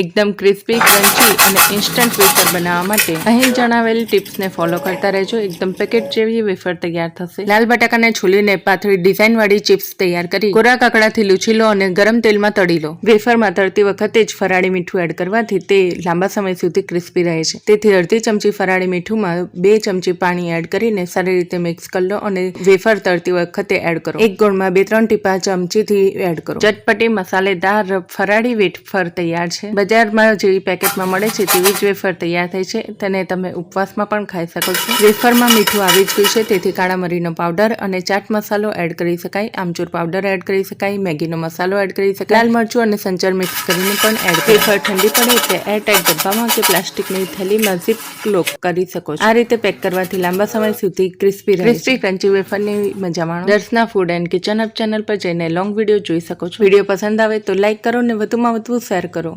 એકદમ crispy crunchy અને instant wafer બનાવવા માટે અહીં જણાવેલ ટિપ્સને ફોલો કરતા રહેજો. એકદમ પેકેટ જેવી વેફર તૈયાર થશે. લાલ બટાકાને છોલીને પાથળી ડિઝાઇન વાળી ચિપ્સ તૈયાર કરી કોરા કાકડાથી લૂછી લો અને ગરમ તેલમાં તળી લો. વેફરમાં તળતી વખતે જ ફરાળી મીઠું એડ કરવાથી તે લાંબા સમય સુધી ક્રિસ્પી રહે છે. તેથી અડધી ચમચી ફરાળી મીઠુંમાં બે ચમચી પાણી એડ કરીને સારી રીતે મિક્સ કરી લો અને વેફર તળતી વખતે એડ કરો. એક ગોળમાં બે ત્રણ ટીપા ચમચીથી એડ કરો. ચટપટી મસાલેદાર ફરાળી વેફર તૈયાર છે. બજારમાં જેવી પેકેટમાં મળે છે તેવી જ વેફર તૈયાર થઈ છે. તેને તમે ઉપવાસમાં પણ ખાઈ શકો છો. વેફરમાં મીઠું આવી જ ગયું છે તેથી કાળા મરીનો પાવડર અને ચાટ મસાલો એડ કરી શકાય. આમચૂર પાવડર એડ કરી શકાય મેગીનો મસાલો એડ કરી શકાય. લાલ મરચું અને સંચર મિક્સ કરીને પણ એડ કરી વેફર ઠંડી પડે એટલે એરટાઈટ ડબ્બામાં કે પ્લાસ્ટિકની થેલીમાં ઝીપ લોક કરી શકો છો. આ રીતે પેક કરવાથી લાંબા સમય સુધી ક્રિસ્પી રહે ક્રિસ્પી ક્રન્ચી વેફરની મજા માણો. Darshana food and kitchen up channel પર જઈને લોંગ વીડિયો જોઈ શકો છો. વીડિયો પસંદ આવે તો લાઈક કરો ને વધુમાં વધુ શેર કરો.